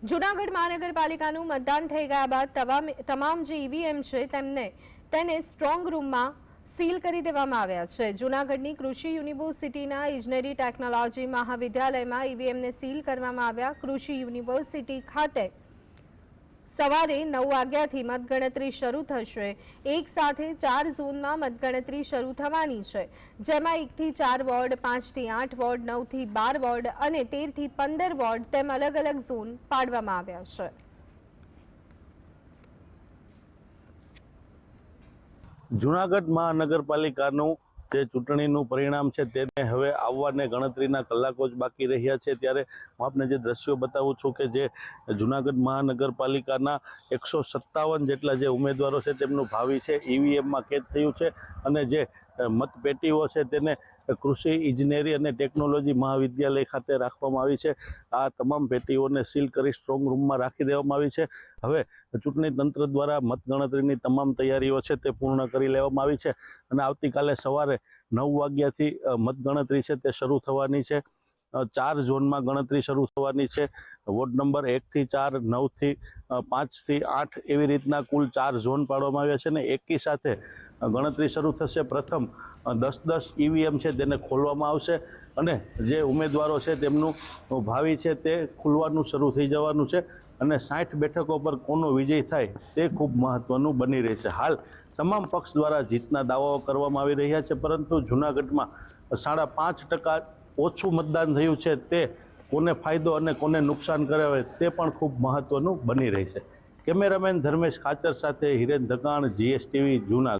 જૂનાગઢ મહાનગરપાલિકાનું મતદાન થઈ ગયા બાદ તમામ જે ઈવીએમ છે તેમને તેને સ્ટ્રોંગ રૂમમાં સીલ કરી દેવામાં આવ્યા છે. જૂનાગઢની કૃષિ યુનિવર્સિટીના ઇજનેરી ટેકનોલોજી મહાવિદ્યાલયમાં ઈવીએમને સીલ કરવામાં આવ્યા કૃષિ યુનિવર્સિટી ખાતે સવારે નવ વાગ્યાથી મતગણતરી શરૂ થશે. એક સાથે ચાર ઝોનમાં મતગણતરી શરૂ થવાની છે. જેમાં એકથી ચાર વોર્ડ, પાંચથી આઠ વોર્ડ, નવથી બાર વોર્ડ અને તેરથી પંદર વોર્ડ તેમ અલગ અલગ ઝોન પાડવામાં આવ્યા છે. જુનાગઢ મહાનગરપાલિકાનું જે ચૂંટણીનું પરિણામ છે તેને હવે આવવાને ગણતરીના કલાકો જ બાકી રહ્યા છે. ત્યારે હું આપને જે દ્રશ્યો બતાવું છું કે જે જુનાગઢ મહાનગરપાલિકાના એકસો સત્તાવન જેટલા જે ઉમેદવારો છે તેમનું ભાવિ છે, ઈવીએમમાં કેદ થયું છે અને જે મતપેટીઓ છે તેને કૃષિ, ઇજનેરી અને ટેકનોલોજી મહાવિદ્યાલય ખાતે રાખવામાં આવી છે. આ તમામ પેટીઓને સીલ કરી સ્ટ્રોંગ રૂમમાં રાખી દેવામાં આવી છે. હવે ચૂંટણી તંત્ર દ્વારા મતગણતરીની તમામ તૈયારીઓ છે તે પૂર્ણ કરી લેવામાં આવી છે. અને આવતીકાલે સવારે નવ વાગ્યાથી મતગણતરી છે તે શરૂ થવાની છે. ચાર ઝોનમાં ગણતરી શરૂ થવાની છે. વોર્ડ નંબર એકથી ચાર, નવથી પાંચથી આઠ એવી રીતના કુલ ચાર ઝોન પાડવામાં આવ્યા છે અને એકી સાથે ગણતરી શરૂ થશે. પ્રથમ દસ દસ ઈવીએમ છે તેને ખોલવામાં આવશે અને જે ઉમેદવારો છે તેમનું ભાવિ છે તે ખુલવાનું શરૂ થઈ જવાનું છે અને સાઠ બેઠકો પર કોનો વિજય થાય તે ખૂબ મહત્વનું બની રહેશે. હાલ તમામ પક્ષ દ્વારા જીતના દાવાઓ કરવામાં આવી રહ્યા છે, પરંતુ જૂનાગઢમાં સાડા પાંચ ટકા ઓછું મતદાન થયું છે તે કોને ફાયદો અને કોને નુકસાન કરે હોય તે પણ ખૂબ મહત્વનું બની રહેશે કેમેરામેન ધર્મેશ ખાચર સાથે હિરેન ધકાણ, જીએસટીવી, જૂનાગઢ.